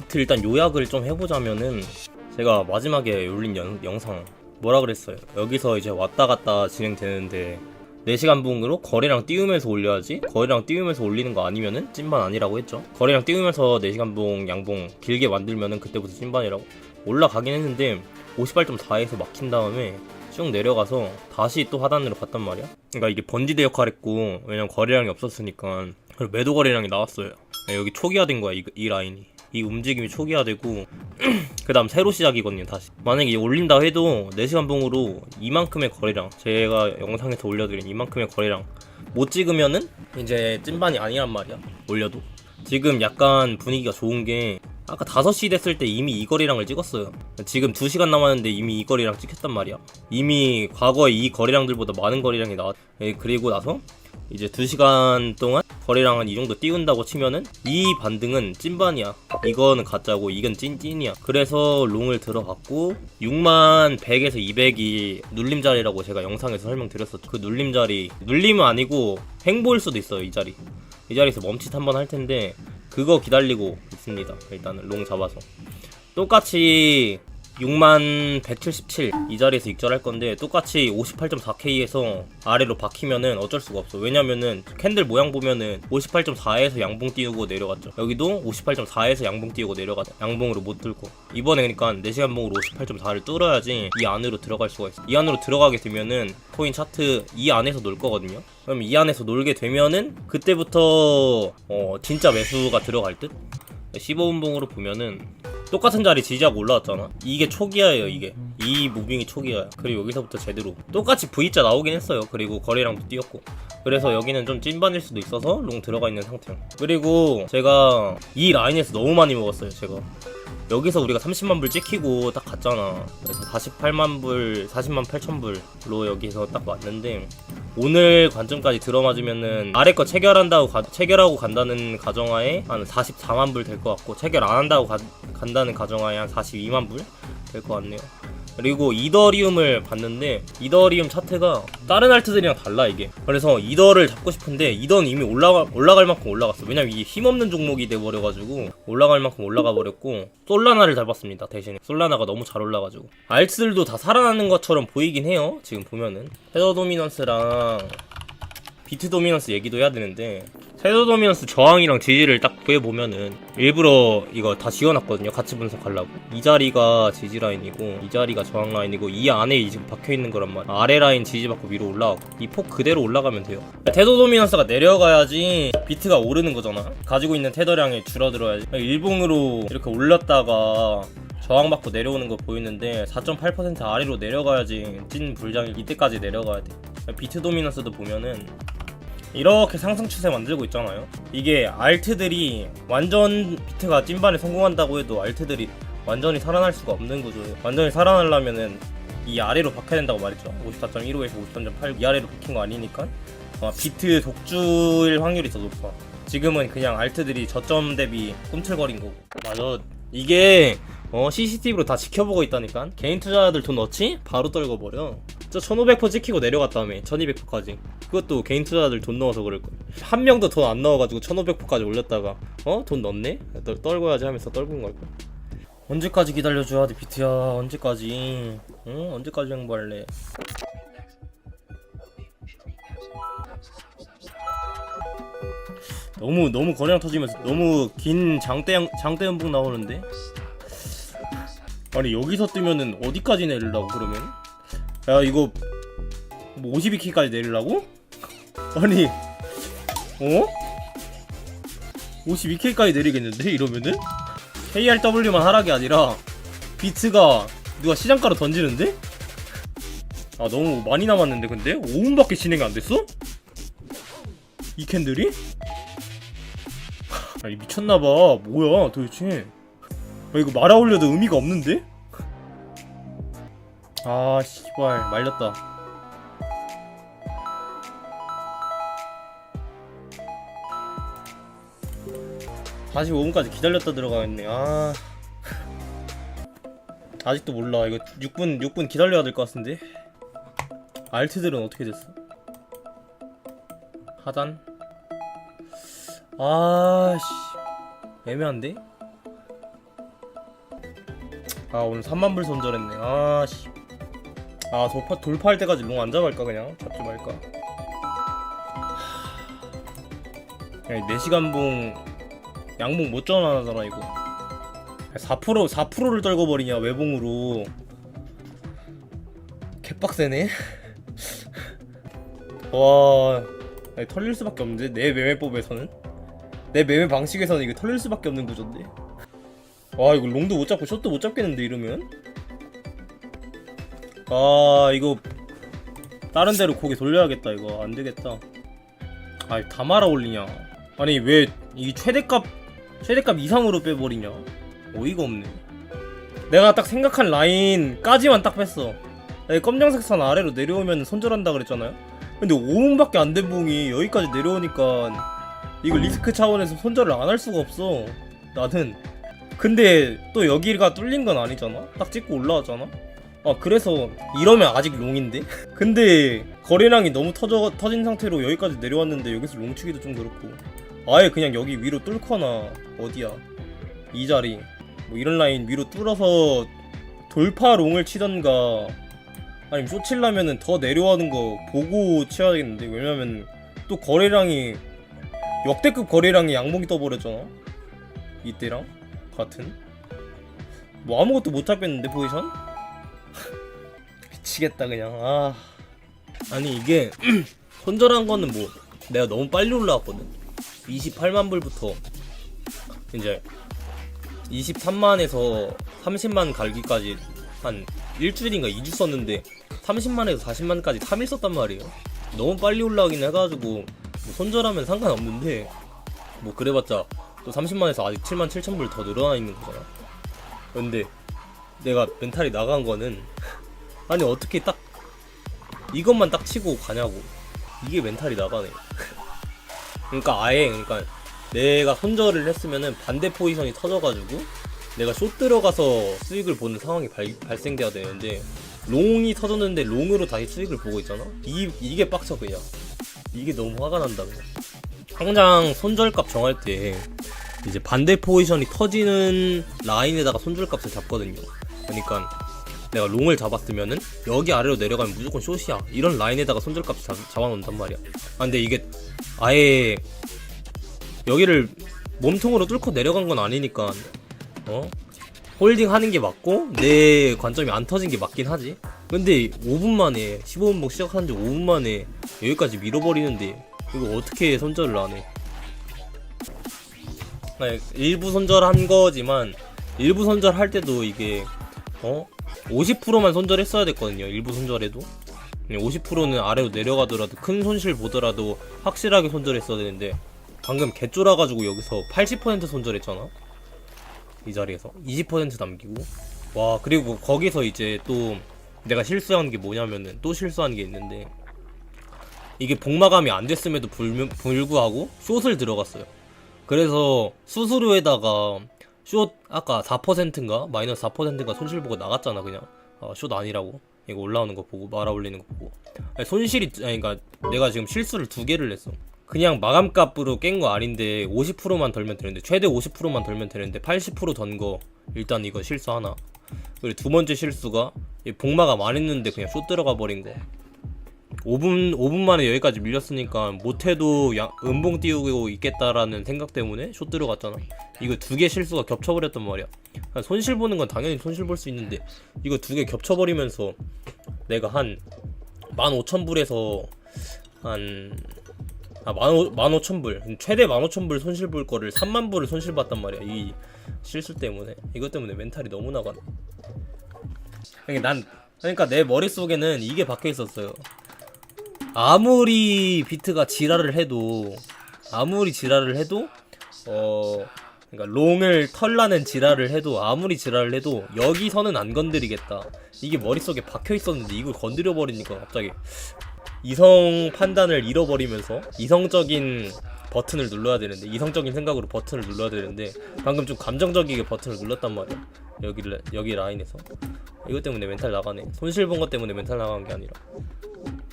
비트 일단 요약을 좀 해보자면은 제가 마지막에 올린 영, 영상 뭐라 그랬어요? 여기서 이제 왔다 갔다 진행되는데 4시간 분으로 거래량 띄우면서 올려야지? 거래량 띄우면서 올리는 거 아니면은 찐반 아니라고 했죠? 거래량 띄우면서 4시간 봉 양봉 길게 만들면은 그때부터 찐반이라고 올라가긴 했는데 58.4에서 막힌 다음에 쭉 내려가서 다시 또 하단으로 갔단 말이야? 그러니까 이게 번지대 역할 했고 왜냐면 거래량이 없었으니까. 그리고 매도 거래량이 나왔어요. 여기 초기화된 거야 이, 이 라인이 이 움직임이 초기화되고 그 다음 새로 시작이거든요 다시. 만약에 올린다 해도 4시간 봉으로 이만큼의 거래량 제가 영상에서 올려드린 이만큼의 거래량 못 찍으면은 이제 찐반이 아니란 말이야 올려도. 지금 약간 분위기가 좋은 게 아까 5시 됐을 때 이미 이 거래량을 찍었어요. 지금 2시간 남았는데 이미 이 거래량 찍혔단 말이야. 이미 과거에 이 거래량들보다 많은 거래량이 나왔 예, 그리고 나서 이제 2시간 동안 거래량은 이 정도 띄운다고 치면은 이 반등은 찐반이야. 이거는 가짜고 이건 찐찐이야. 그래서 롱을 들어갔고 6만 100에서 200이 눌림자리라고 제가 영상에서 설명드렸었죠. 그 눌림자리 눌림은 아니고 횡보일 수도 있어요 이 자리. 이 자리에서 멈칫 한번 할 텐데 그거 기다리고 있습니다. 일단은 롱 잡아서. 똑같이 6만 177 이 자리에서 익절할 건데 똑같이 58.4K에서 아래로 박히면은 어쩔 수가 없어. 왜냐면은 캔들 모양 보면은 58.4에서 양봉 띄우고 내려갔죠. 여기도 58.4에서 양봉 띄우고 내려갔죠 양봉으로 못 뚫고. 이번에 그러니까 4시간 봉으로 58.4를 뚫어야지 이 안으로 들어갈 수가 있어. 이 안으로 들어가게 되면은 코인 차트 이 안에서 놀 거거든요. 그럼 이 안에서 놀게 되면은 그때부터 어 진짜 매수가 들어갈 듯? 15분봉으로 보면은 똑같은 자리 지지하고 올라왔잖아. 이게 초기화예요, 이게. 이 무빙이 초기화야. 그리고 여기서부터 제대로. 똑같이 V자 나오긴 했어요. 그리고 거래량도 뛰었고. 그래서 여기는 좀 찐반일 수도 있어서 롱 들어가 있는 상태야. 그리고 제가 이 라인에서 너무 많이 먹었어요, 제가. 여기서 우리가 30만 불 찍히고 딱 갔잖아. 그래서 48만 불, 40만 8천 불로 여기서 딱 왔는데 오늘 관점까지 들어맞으면은 아래 거 체결한다고 가- 체결하고 간다는 가정하에 한 44만 불 될 것 같고 체결 안 한다고 가- 간다는 가정하에 한 42만 불 될 것 같네요. 그리고 이더리움을 봤는데 이더리움 차트가 다른 알트들이랑 달라 이게. 그래서 이더를 잡고 싶은데 이더는 이미 올라가, 올라갈 만큼 올라갔어. 왜냐면 이게 힘없는 종목이 돼버려가지고 올라갈 만큼 올라가 버렸고 솔라나를 잡았습니다 대신에. 솔라나가 너무 잘 올라가지고. 알트들도 다 살아나는 것처럼 보이긴 해요 지금 보면은. 헤더 도미넌스랑 비트 도미넌스 얘기도 해야 되는데 헤더 도미넌스 저항이랑 지지를 딱 구해보면은 일부러 이거 다 지어놨거든요 같이 분석하려고. 이 자리가 지지 라인이고 이 자리가 저항 라인이고 이 안에 지금 박혀있는 거란 말이야. 아래 라인 지지 받고 위로 올라가고 이 폭 그대로 올라가면 돼요. 테더 도미넌스가 내려가야지 비트가 오르는 거잖아. 가지고 있는 테더량이 줄어들어야지. 일봉으로 이렇게 올렸다가 저항받고 내려오는 거 보이는데 4.8% 아래로 내려가야지 찐 불장이 이때까지 내려가야 돼. 비트 도미넌스도 보면은 이렇게 상승 추세 만들고 있잖아요. 이게 알트들이 완전 비트가 찐반에 성공한다고 해도 알트들이 완전히 살아날 수가 없는 구조예요. 완전히 살아나려면은 이 아래로 박혀야 된다고 말했죠. 54.15에서 53.8 이 아래로 박힌 거 아니니까 아마 비트 독주일 확률이 더 높아. 지금은 그냥 알트들이 저점 대비 꿈틀거린 거고. 맞아. 이게 어 CCTV로 다 지켜보고 있다니까. 개인 투자자들 돈 넣지? 바로 떨궈버려. 저 1500% 찍히고 내려갔다며 1200%까지. 그것도 개인 투자자들 돈 넣어서 그럴 거야 한 명도 돈 안 넣어가지고 1500%까지 올렸다가 어? 돈 넣네? 떨, 떨궈야지 하면서 떨군 걸걸 언제까지 기다려줘야 돼 비트야? 언제까지? 응? 언제까지 양보할래? 너무 너무 거래량 터지면서 너무 긴 장대 장대 연봉 나오는데? 아니 여기서 뜨면은 어디까지 내리려고 그러면 야 이거 뭐 52K까지 내리려고? 아니 어? 52K까지 내리겠는데 이러면은? KRW만 하락이 아니라 비트가 누가 시장가로 던지는데? 아 너무 많이 남았는데 근데? 5분밖에 진행이 안 됐어? 이 캔들이? 아니 미쳤나봐 뭐야 도대체 아, 이거 말아 올려도 의미가 없는데? 아 씨발 말렸다. 다시 5분까지 기다렸다 들어가겠네. 아. 아직도 몰라. 이거 6분 6분 기다려야 될 것 같은데. 알트들은 어떻게 됐어? 하단? 아씨. 애매한데? 아 오늘 3만 불 손절했네. 아씨 아 돌파, 돌파할 때까지 롱 안 잡을까 그냥? 잡지 말까? 야, 4시간 봉 양봉 못 전환하잖아 이거. 4% 4%를 떨궈버리냐 외봉으로. 개빡세네. 와 아니, 털릴 수밖에 없는데? 내 매매법에서는? 내 매매 방식에서는 이거 털릴 수밖에 없는 구조인데? 와 이거 롱도 못 잡고 숏도 못 잡겠는데 이러면 아 이거 다른 데로 고개 돌려야겠다 이거. 안 되겠다. 아니 다 말아 올리냐? 아니 왜 이 최대값 최대값 이상으로 빼버리냐? 어이가 없네. 내가 딱 생각한 라인까지만 딱 뺐어. 검정색 선 아래로 내려오면 손절한다 그랬잖아요? 근데 5분밖에 안 된 봉이 여기까지 내려오니까 이거 리스크 차원에서 손절을 안 할 수가 없어 나는. 근데 또 여기가 뚫린 건 아니잖아? 딱 찍고 올라왔잖아 아 그래서 이러면 아직 롱인데? 근데 거래량이 너무 터져, 터진 상태로 여기까지 내려왔는데 여기서 롱 치기도 좀 그렇고. 아예 그냥 여기 위로 뚫거나 어디야? 이 자리. 뭐 이런 라인 위로 뚫어서 돌파 롱을 치던가 아니면 쇼 칠라면은 더 내려가는 거 보고 치야겠는데? 왜냐면 또 거래량이 역대급 거래량이 양봉이 떠버렸잖아? 이때랑 같은? 뭐 아무것도 못 잡겠는데 포지션 미치겠다 그냥 아 아니 이게 손절한 거는 뭐 내가 너무 빨리 올라왔거든 28만 불부터 이제 23만에서 30만 갈기까지 한 일주일인가 2주 썼는데 30만에서 40만까지 3일 썼단 말이에요. 너무 빨리 올라가긴 해가지고 뭐 손절하면 상관없는데 뭐 그래봤자 또 30만에서 아직 7만 7천 불 더 늘어나 있는 거잖아. 근데 내가 멘탈이 나간 거는 아니 어떻게 딱 이것만 딱 치고 가냐고. 이게 멘탈이 나가네. 그러니까 아예 그러니까 내가 손절을 했으면은 반대 포지션이 터져가지고 내가 숏 들어가서 수익을 보는 상황이 발, 발생돼야 되는데 롱이 터졌는데 롱으로 다시 수익을 보고 있잖아? 이, 이게 빡쳐 그냥. 이게 너무 화가 난다 그냥 항상 손절값 정할 때 이제 반대 포지션이 터지는 라인에다가 손절값을 잡거든요 그러니까 내가 롱을 잡았으면은 여기 아래로 내려가면 무조건 숏이야. 이런 라인에다가 손절값을 잡, 잡아놓는단 말이야. 아 근데 이게 아예 여기를 몸통으로 뚫고 내려간 건 아니니까 어? 홀딩 하는 게 맞고 내 관점이 안 터진 게 맞긴 하지. 근데 5분 만에 15분봉 시작한 지 5분 만에 여기까지 밀어버리는데 이거 어떻게 손절을 안해? 아니, 일부 손절한 거지만 일부 손절할 때도 이게 어? 50%만 손절했어야 됐거든요 일부 손절해도. 50%는 아래로 내려가더라도 큰 손실 보더라도 확실하게 손절했어야 되는데 방금 개쫄아가지고 여기서 80% 손절했잖아? 이 자리에서. 20% 남기고. 와 그리고 거기서 이제 또 내가 실수한 게 뭐냐면은 또 실수한 게 있는데 이게 복마감이 안 됐음에도 불, 불구하고 숏을 들어갔어요. 그래서 수수료에다가 숏 아까 4%인가? 마이너스 4%인가 손실 보고 나갔잖아 그냥. 아, 숏 아니라고. 이거 올라오는 거 보고 말아 올리는 거 보고. 아니, 손실이 아니 그러니까 내가 지금 실수를 두 개를 했어. 그냥 마감값으로 깬 거 아닌데 50%만 덜면 되는데 최대 50%만 덜면 되는데 80%던 거 일단 이거 실수 하나. 그리고 두 번째 실수가 안 했는데 그냥 쇼 들어가 버린 거 5분 5분 만에 여기까지 밀렸으니까 못해도 야, 음봉 띄우고 있겠다라는 생각 때문에 쇼 들어갔잖아 이거 두 개 실수가 겹쳐버렸단 말이야 손실 보는 건 당연히 손실 볼 수 있는데 이거 두 개 겹쳐버리면서 내가 한 15,000불에서 한 아, 만, 오, 만 오천 불. 최대 만 오천 불 손실 볼 거를 3만 불을 손실 봤단 말이야. 이 실수 때문에. 이것 때문에 멘탈이 너무 나가네. 그러니까 난, 그러니까 내 머릿속에는 이게 박혀 있었어요. 아무리 비트가 지랄을 해도, 아무리 지랄을 해도, 어, 그러니까 롱을 털라는 지랄을 해도, 아무리 지랄을 해도, 여기서는 안 건드리겠다. 이게 머릿속에 박혀 있었는데 이걸 건드려 버리니까 갑자기 이성 판단을 잃어버리면서 이성적인 버튼을 눌러야 되는데 이성적인 생각으로 버튼을 눌러야 되는데 방금 좀 감정적이게 버튼을 눌렀단 말이야. 여기 여기 라인에서. 이것 때문에 멘탈 나가네. 손실 본 것 때문에 멘탈 나간 게 아니라